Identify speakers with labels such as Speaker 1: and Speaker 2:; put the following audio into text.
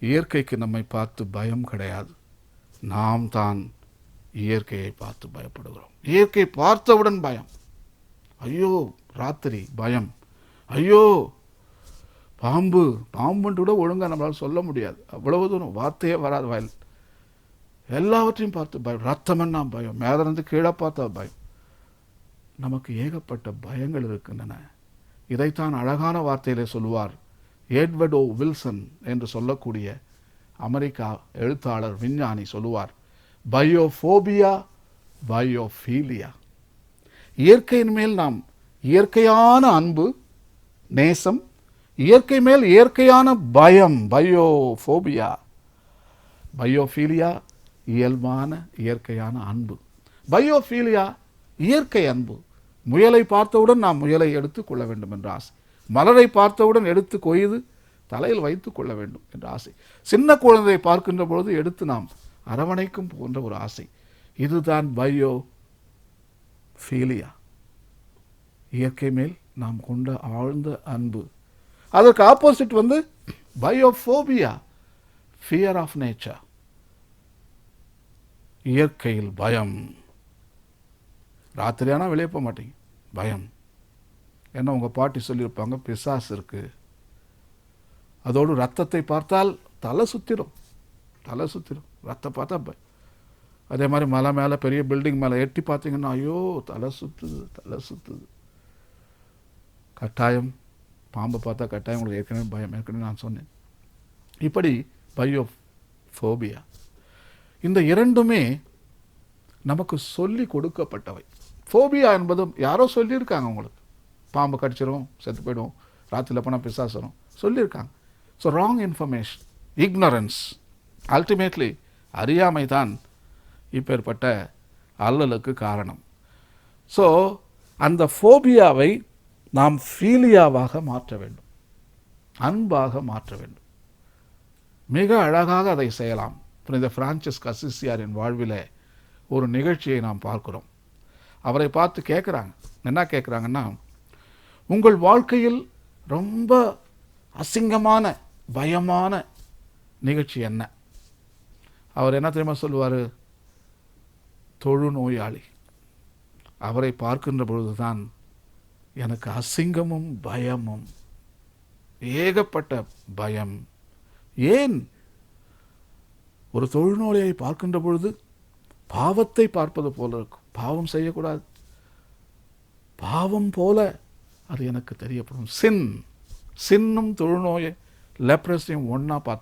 Speaker 1: இயற்கைக்கு நம்மை பார்த்து பயம் கிடையாது. நாம் தான் இயற்கையை பார்த்து பயப்படுகிறோம். இயற்கை பார்த்தவுடன் பயம். ஐயோ ராத்திரி பயம். ஐயோ பாம்பு. பாம்புன்ட்டு கூட ஒழுங்காக நம்மளால் சொல்ல முடியாது. அவ்வளவு தூரம் வார்த்தையே வராது வயல். எல்லாவற்றையும் பார்த்து பயம். ரத்தமென்னா பயம். மேல இருந்து கீழே பார்த்தா பயம். நமக்கு ஏகப்பட்ட பயங்கள் இருக்கின்றன. இதைத்தான் அழகான வார்த்தையிலே சொல்லுவார். எட்வர்டோ வில்சன் என்று சொல்லக்கூடிய அமெரிக்கா எழுத்தாளர் விஞ்ஞானி சொல்லுவார் பயோஃபோபியா பயோஃபீலியா. இயற்கையின் மேல் நாம் இயற்கையான அன்பு நேசம் இயற்கை மேல் இயற்கையான பயம் பயோஃபோபியா. பயோஃபீலியா இயல்பான இயற்கையான அன்பு. பயோஃபீலியா இயற்கை அன்பு. முயலை பார்த்தவுடன் நாம் முயலை எடுத்துக் கொள்ள வேண்டும் என்ற ஆசை. மலரை பார்த்தவுடன் எடுத்து கொய்து தலையில் வைத்து கொள்ள வேண்டும் என்ற ஆசை. சின்ன குழந்தையை பார்க்கின்ற பொழுது எடுத்து நாம் அரவணைக்கும் போன்ற ஒரு ஆசை. இதுதான் பயோ ஃபீலியா இயற்கை மேல் நாம் கொண்ட ஆழ்ந்த அன்பு. அதற்கு ஆப்போசிட் வந்து பயோஃபோபியா ஃபியர் ஆஃப் நேச்சர் இயற்கையில் பயம். ராத்திரியானா வெளியே போக மாட்டீங்க. பயம். ஏன்னா உங்கள் பாட்டி சொல்லியிருப்பாங்க பிசாஸ் இருக்குது அதோடு ரத்தத்தை பார்த்தால் தலை சுற்றிடும் தலை சுற்றிடும் ரத்தம் பார்த்தா அதே மாதிரி மலை மேலே பெரிய பில்டிங் மேலே எட்டி பார்த்தீங்கன்னா ஐயோ தலை சுத்துது தலை சுத்துது. கட்டாயம் பாம்பை பார்த்தா கட்டாயம் உங்களுக்கு ஏற்கனவே பயம் ஏற்கனவே நான் சொன்னேன். இப்படி பயோ ஃபோபியா இந்த இரண்டுமே நமக்கு சொல்லி கொடுக்கப்பட்டவை. ஃபோபியா என்பதும் யாரோ சொல்லியிருக்காங்க உங்களுக்கு. பாம்பு கடிச்சிரும் செத்து போயிடும் ராத்திரியில் போனால் பிசாசரும் சொல்லியிருக்காங்க. So wrong information ignorance ultimately அறியாமை தான் இப்பேற்பட்ட அல்லலுக்கு காரணம். ஸோ அந்த ஃபோபியாவை நாம் ஃபீலியாவாக மாற்ற வேண்டும். அன்பாக மாற்ற வேண்டும். மிக அழகாக அதை செய்யலாம். புனித பிரான்சிஸ் கசிசியாரின் வாழ்வில் ஒரு நிகழ்ச்சியை நாம் பார்க்கிறோம். அவரை பார்த்து கேட்குறாங்க என்ன கேட்குறாங்கன்னா உங்கள் வாழ்க்கையில் ரொம்ப அசிங்கமான பயமான நிகழ்ச்சி என்ன? அவர் என்ன தெரியுமா சொல்லுவார்? தொழு நோயாளி. அவரை பார்க்கின்ற பொழுதுதான் எனக்கு அசிங்கமும் பயமும் ஏகப்பட்ட பயம். ஏன்? ஒரு தொழுநோயை பார்க்கின்ற பொழுது பாவத்தை பார்ப்பது போல இருக்கும். பாவம் செய்யக்கூடாது. பாவம் போல அது எனக்கு தெரியப்படும். சின். சின்னும் தொழுநோயை லெப்ரஸையும் ஒன்றா பார்த்தா